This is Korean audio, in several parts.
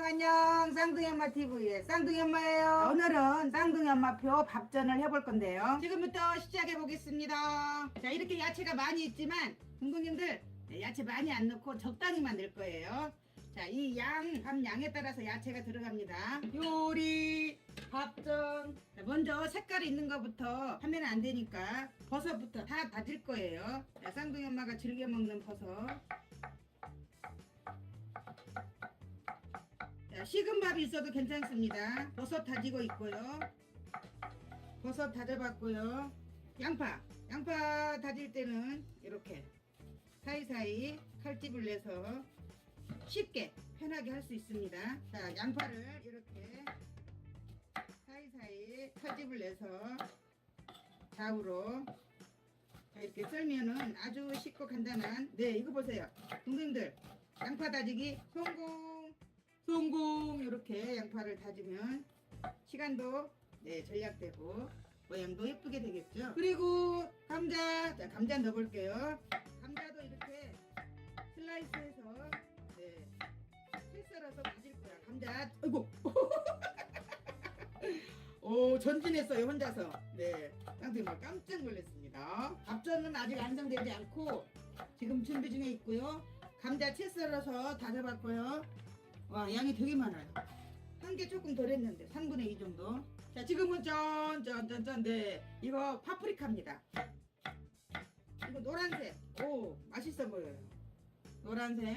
안녕 안녕 쌍둥이 엄마 TV의 쌍둥이 엄마예요. 오늘은 쌍둥이 엄마 표 밥전을 해볼 건데요. 지금부터 시작해 보겠습니다. 자 이렇게 야채가 많이 있지만 동동님들 네, 야채 많이 안 넣고 적당히만 넣을 거예요. 자이 양 밥 양에 따라서 야채가 들어갑니다. 요리 밥전 자, 먼저 색깔 있는 거부터 하면 안 되니까 버섯부터 다 다질 거예요. 자, 쌍둥이 엄마가 즐겨 먹는 버섯. 자, 식은 밥이 있어도 괜찮습니다. 버섯 다지고 있고요. 버섯 다져봤고요. 양파. 양파 다질 때는 이렇게 사이사이 칼집을 내서 쉽게 편하게 할 수 있습니다. 자, 양파를 이렇게 사이사이 칼집을 내서 좌우로 자, 이렇게 썰면은 아주 쉽고 간단한 네 이거 보세요 동생들 양파 다지기 성공 성공 이렇게 양파를 다지면 시간도 네 절약되고 모양도 예쁘게 되겠죠? 그리고 감자 자 감자 넣어볼게요. 감자도 이렇게 슬라이스해서 네채 썰어서 다질 거야. 감자 아이고. 오 전진했어요 혼자서. 네막 깜짝 놀랐습니다. 밥전은 아직 완성되지 않고 지금 준비 중에 있고요. 감자 채 썰어서 다져봤고요 와 양이 되게 많아요. 한 개 조금 덜 했는데 3분의 2 정도. 자 지금은 짠짠짠짠. 네 이거 파프리카입니다. 이거 노란색. 오 맛있어 보여요. 노란색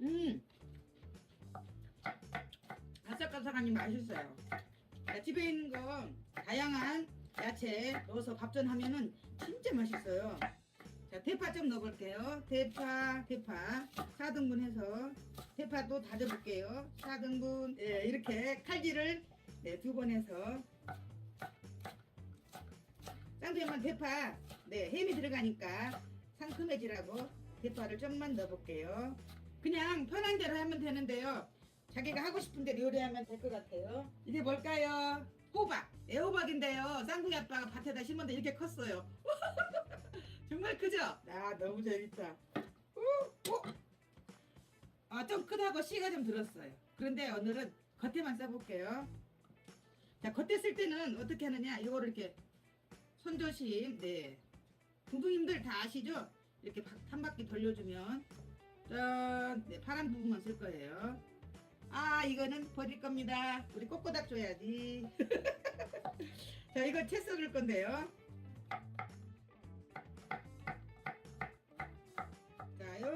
음. 아삭아삭하니 맛있어요. 자, 집에 있는 거 다양한 야채 넣어서 밥전 하면은 진짜 맛있어요. 자, 대파 좀 넣어볼게요. 대파, 대파 4등분 해서 대파도 다져볼게요. 4등분 예, 이렇게 칼질을 네, 두 번 해서 쌍둥이만 대파 네, 햄이 들어가니까 상큼해지라고 대파를 좀만 넣어볼게요. 그냥 편한 대로 하면 되는데요. 자기가 하고 싶은 대로 요리하면 될 것 같아요. 이게 뭘까요? 호박. 애호박인데요. 쌍둥이 아빠가 밭에다 심었는데 이렇게 컸어요. 정말 크죠? 아, 너무 재밌다. 우, 우. 아, 좀 크다고 씨가 좀 들었어요. 그런데 오늘은 겉에만 써볼게요. 자, 겉에 쓸 때는 어떻게 하느냐? 이거를 이렇게 손조심, 네. 동동님들 다 아시죠? 이렇게 바- 한 바퀴 돌려주면 짠, 네, 파란 부분만 쓸 거예요. 아 이거는 버릴 겁니다 우리 꼬꼬닥 줘야지 자 이거 채 썰을 건데요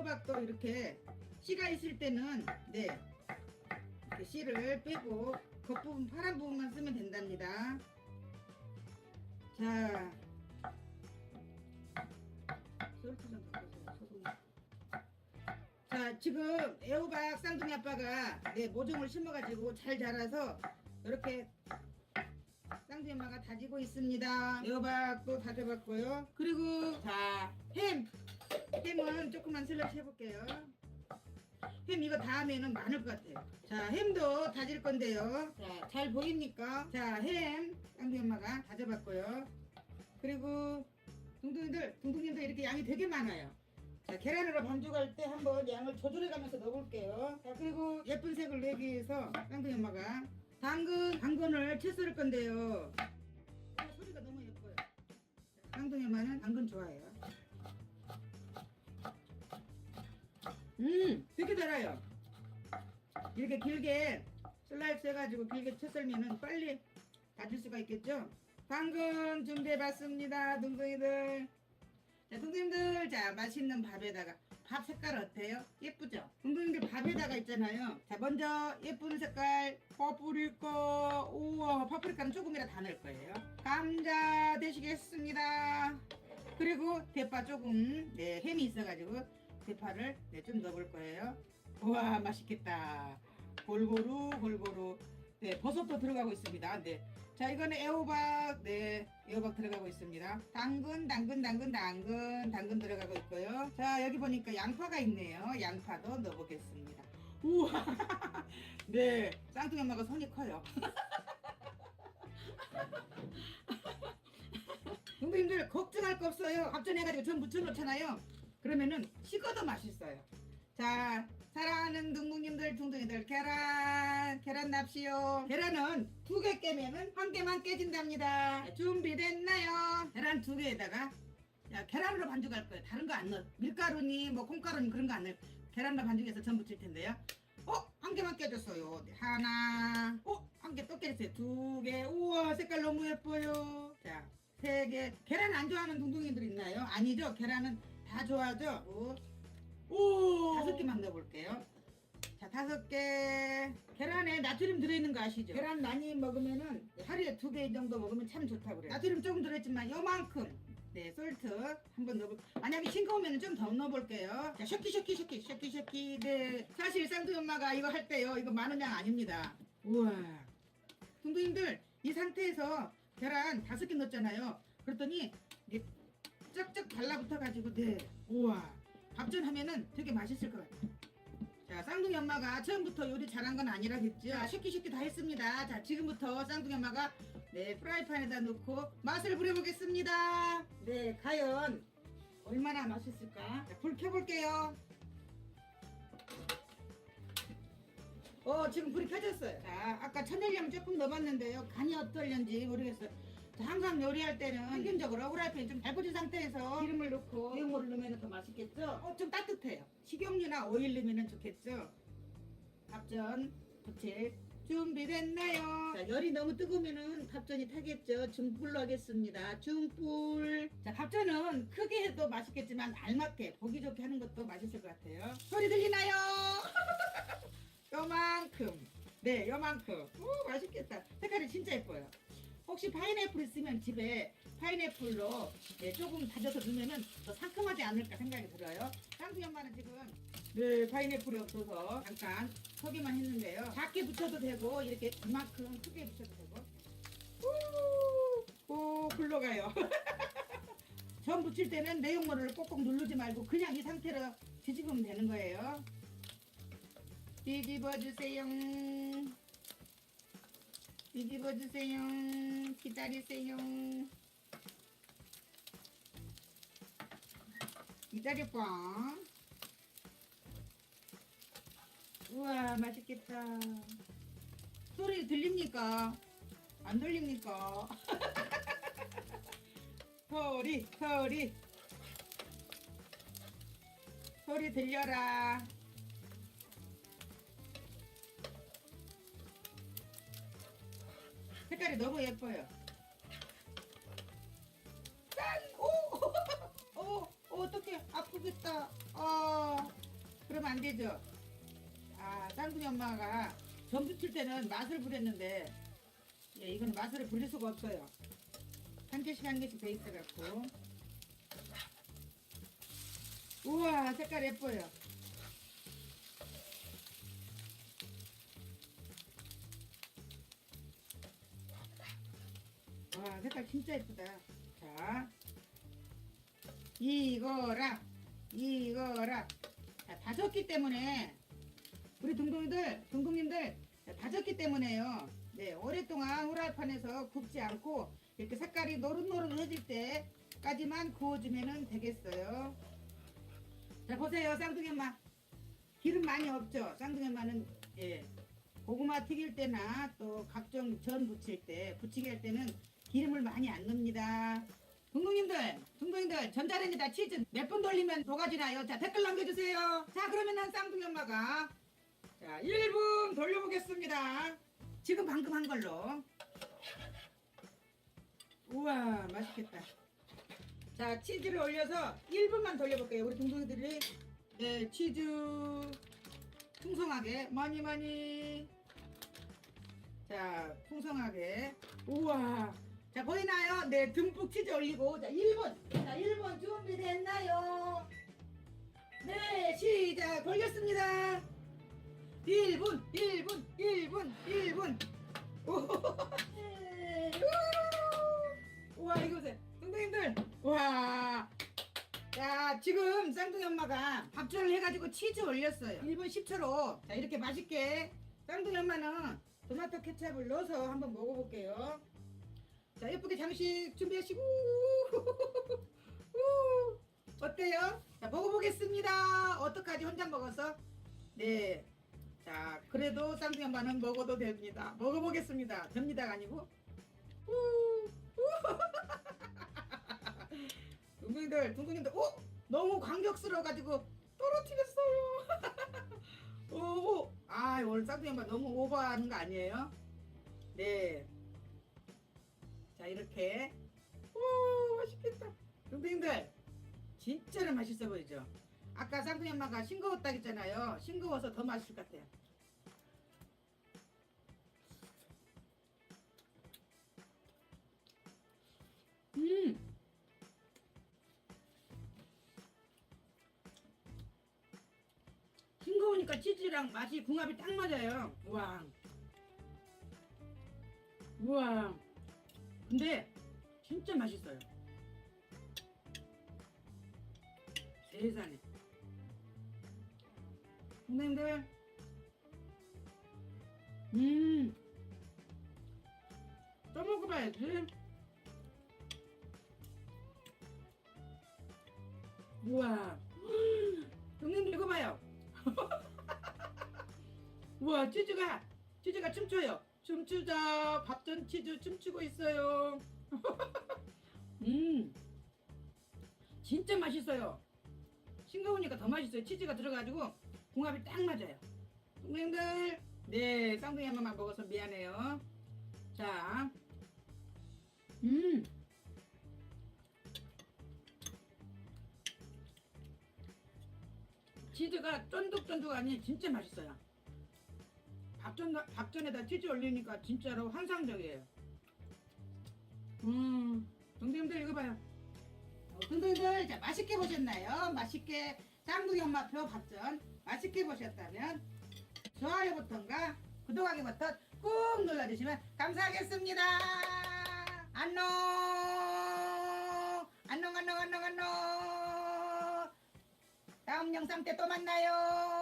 호박도 이렇게 씨가 있을 때는 네 이렇게 씨를 빼고 겉부분 파란 부분만 쓰면 된답니다. 자. 솔트 좀 소금 자 지금 애호박 쌍둥이 아빠가 네 모종을 심어가지고 잘 자라서 이렇게 쌍둥이 엄마가 다지고 있습니다. 애호박도 다져봤고요. 그리고 자햄 햄은 조금만 슬러시 해볼게요 햄 이거 다음에는 많을 것 같아요 자 햄도 다질 건데요 자 잘 보입니까 자 햄 쌍둥이 엄마가 다져봤고요 그리고 둥둥이들 둥둥이들 이렇게 양이 되게 많아요 자, 계란으로 반죽할 때 한번 양을 조절해 가면서 넣어볼게요. 자, 그리고 예쁜 색을 내기 위해서 쌍둥이 엄마가 당근, 당근을 채 썰을 건데요. 어, 소리가 너무 예뻐요. 쌍둥이 엄마는 당근 좋아해요. 음, 되게 달아요. 이렇게 길게 슬라이스 해가지고 길게 채 썰면은 빨리 다질 수가 있겠죠? 당근 준비해봤습니다, 둥둥이들. 자, 동생들, 자, 맛있는 밥에다가 밥 색깔 어때요? 예쁘죠? 동생들 밥에다가 있잖아요. 자, 먼저 예쁜 색깔 파프리카. 우와, 파프리카는 조금이라 다 넣을 거예요. 감자 되시겠습니다. 그리고 대파 조금, 네, 햄이 있어가지고 대파를 네, 좀 넣어볼 거예요. 우와, 맛있겠다. 골고루, 골고루. 네, 버섯도 들어가고 있습니다. 네. 자, 이거는 애호박, 네, 애호박 들어가고 있습니다. 당근, 당근, 당근, 당근, 당근 들어가고 있고요. 자, 여기 보니까 양파가 있네요. 양파도 넣어보겠습니다. 우와, 네, 쌍둥이 엄마가 손이 커요. 동생님들 걱정할 거 없어요. 밥전해가지고 전 묻혀놓잖아요. 그러면은 식어도 맛있어요. 자, 사랑하는 둥둥님들 둥둥이들 계란 계란 납시오. 계란은 두 개 깨면은 한 개만 깨진답니다. 자, 준비됐나요? 계란 두 개에다가 야 계란으로 반죽할 거예요. 다른 거 안 넣어. 밀가루니 뭐 콩가루니 그런 거 안 넣어. 계란으로 반죽해서 전 부 칠 텐데요. 어? 한 개만 깨졌어요. 네, 하나. 어? 한 개 또 깨졌어요. 두 개. 우와 색깔 너무 예뻐요. 자 세 개. 계란 안 좋아하는 둥둥이들 있나요? 아니죠? 계란은 다 좋아하죠? 오, 오 다섯 개만 넣어볼게요. 자 다섯 개. 계란에 나트륨 들어있는 거 아시죠? 계란 많이 먹으면은 하루에 두 개 정도 먹으면 참 좋다고 그래요. 나트륨 조금 들어있지만 요만큼. 네 솔트 한번 넣어볼 만약에 싱거우면 좀 더 넣어볼게요. 자 셔키 셔키 셔키 셔키 셔키. 네. 사실 쌍둥이 엄마가 이거 할 때요 이거 많은 양 아닙니다. 우와. 둥둥이들 이 상태에서 계란 다섯 개 넣었잖아요. 그랬더니 이게 쩍쩍 달라붙어 가지고 네 우와 밥전 하면은 되게 맛있을 것 같아요 자, 쌍둥이 엄마가 처음부터 요리 잘한 건 아니라겠죠? 자, 쉽게 쉽게 다 했습니다. 자, 지금부터 쌍둥이 엄마가 네, 프라이팬에다 넣고 맛을 부려보겠습니다. 네, 과연 얼마나 맛있을까? 자, 불 켜볼게요. 어, 지금 불이 켜졌어요. 자, 아까 천일염 조금 넣어봤는데요. 간이 어떨는지 모르겠어요. 자, 항상 요리할 때는 평균적으로 후라이팬 좀 달궈진 상태에서 기름을 넣고 내용물을 넣으면 더 맛있겠죠? 어, 좀 따뜻해요. 식용유나 오일 넣으면 좋겠죠? 밥전 부칠 준비됐나요? 자, 열이 너무 뜨거우면은 밥전이 타겠죠? 중불로 하겠습니다. 중불. 자, 밥전은 크게 해도 맛있겠지만 알맞게 보기 좋게 하는 것도 맛있을 것 같아요. 소리 들리나요? 요만큼. 네, 요만큼. 오, 맛있겠다. 색깔이 진짜 예뻐요. 혹시 파인애플 있으면 집에 파인애플로 네, 조금 다져서 넣으면 더 상큼하지 않을까 생각이 들어요. 쌍둥이 엄마는 지금 네, 파인애플이 없어서 잠깐 서기만 했는데요. 작게 붙여도 되고 이렇게 이만큼 크게 붙여도 되고. 우, 오, 굴러가요. 전 붙일 때는 내용물을 꼭꼭 누르지 말고 그냥 이 상태로 뒤집으면 되는 거예요. 뒤집어 주세요. 뒤집어 주세요. 기다리세요. 기다려봐. 우와, 맛있겠다. 소리 들립니까? 안 들립니까? 소리, 소리. 소리 들려라. 색깔이 너무 예뻐요. 짠! 오! 오! 오, 어떡해. 아프겠다. 어, 그러면 안 되죠. 아, 쌍둥이 엄마가 전 부칠 때는 맛을 부렸는데, 예, 이건 맛을 부릴 수가 없어요. 한 개씩 한 개씩 돼 있어갖고. 우와, 색깔 예뻐요. 와 색깔 진짜 예쁘다. 자 이거라 이거라. 자, 다 졌기 때문에 우리 동동이들 동동님들 자, 다졌기 때문에요. 네 오랫동안 후라이팬에서 굽지 않고 이렇게 색깔이 노릇노릇해질 때까지만 구워주면 되겠어요. 자 보세요 쌍둥이 엄마. 기름 많이 없죠? 쌍둥이 엄마는 예 고구마 튀길 때나 또 각종 전 부칠 때 부치기 할 때는 기름을 많이 안 넣습니다. 동동님들, 동동님들 전자레인지다 치즈 몇 번 돌리면 녹아지나요? 자 댓글 남겨주세요. 자 그러면은 쌍둥이 엄마가 자 1분 돌려보겠습니다. 지금 방금 한 걸로. 우와 맛있겠다. 자 치즈를 올려서 1분만 돌려볼게요. 우리 동동이들이 네 치즈 풍성하게 많이 많이 자 풍성하게 우와 자 보이나요? 네 듬뿍 치즈 올리고 자 1분 자 1분 준비됐나요? 네 시작 돌렸습니다 1분 1분 1분 1분 오, 네. 우! 우와 이거 보세요 동동님들 와 자, 지금 쌍둥이 엄마가 밥전을 해가지고 치즈 올렸어요. 1분 10초로. 자, 이렇게 맛있게. 쌍둥이 엄마는 토마토 케찹을 넣어서 한번 먹어볼게요. 자, 예쁘게 장식 준비하시고. 우! 어때요? 자, 먹어보겠습니다. 어떡하지? 혼자 먹어서. 네. 자, 그래도 쌍둥이 엄마는 먹어도 됩니다. 먹어보겠습니다. 됩니다가 아니고. 둥둥이들, 둥둥이들, 오! 너무 감격스러워가지고 떨어뜨렸어요. 오, 오. 아, 오늘 쌍둥이 엄마 너무 오버하는 거 아니에요? 네. 자, 이렇게. 오, 맛있겠다. 둥둥이들, 진짜로 맛있어 보이죠? 아까 쌍둥이 엄마가 싱거웠다 했잖아요. 싱거워서 더 맛있을 것 같아요. 음. 싱거우니까 치즈랑 맛이 궁합이 딱 맞아요. 우와. 우와. 근데 진짜 맛있어요. 세상에. 선생님들. 음. 또 먹어봐야지. 우와. 형님들 이거 봐요. 우와 치즈가 치즈가 춤춰요. 춤추자 밥전 치즈 춤추고 있어요. 음. 진짜 맛있어요. 싱거우니까 더 맛있어요. 치즈가 들어가지고 궁합이 딱 맞아요. 선생님들, 네 쌍둥이 한 번만 먹어서 미안해요. 자, 음. 치즈가 쫀득쫀득 아니 진짜 맛있어요. 밥전 밥전에다 치즈 올리니까 진짜로 환상적이에요. 음, 동생들 이거 봐요. 어, 동생들 자 맛있게 보셨나요? 맛있게 쌍둥이 엄마표 밥전 맛있게 보셨다면 좋아요 버튼과 구독하기 버튼 꾹 눌러주시면 감사하겠습니다. 안녕, 안녕, 안녕, 안녕, 안녕. 다음 영상 때 또 만나요.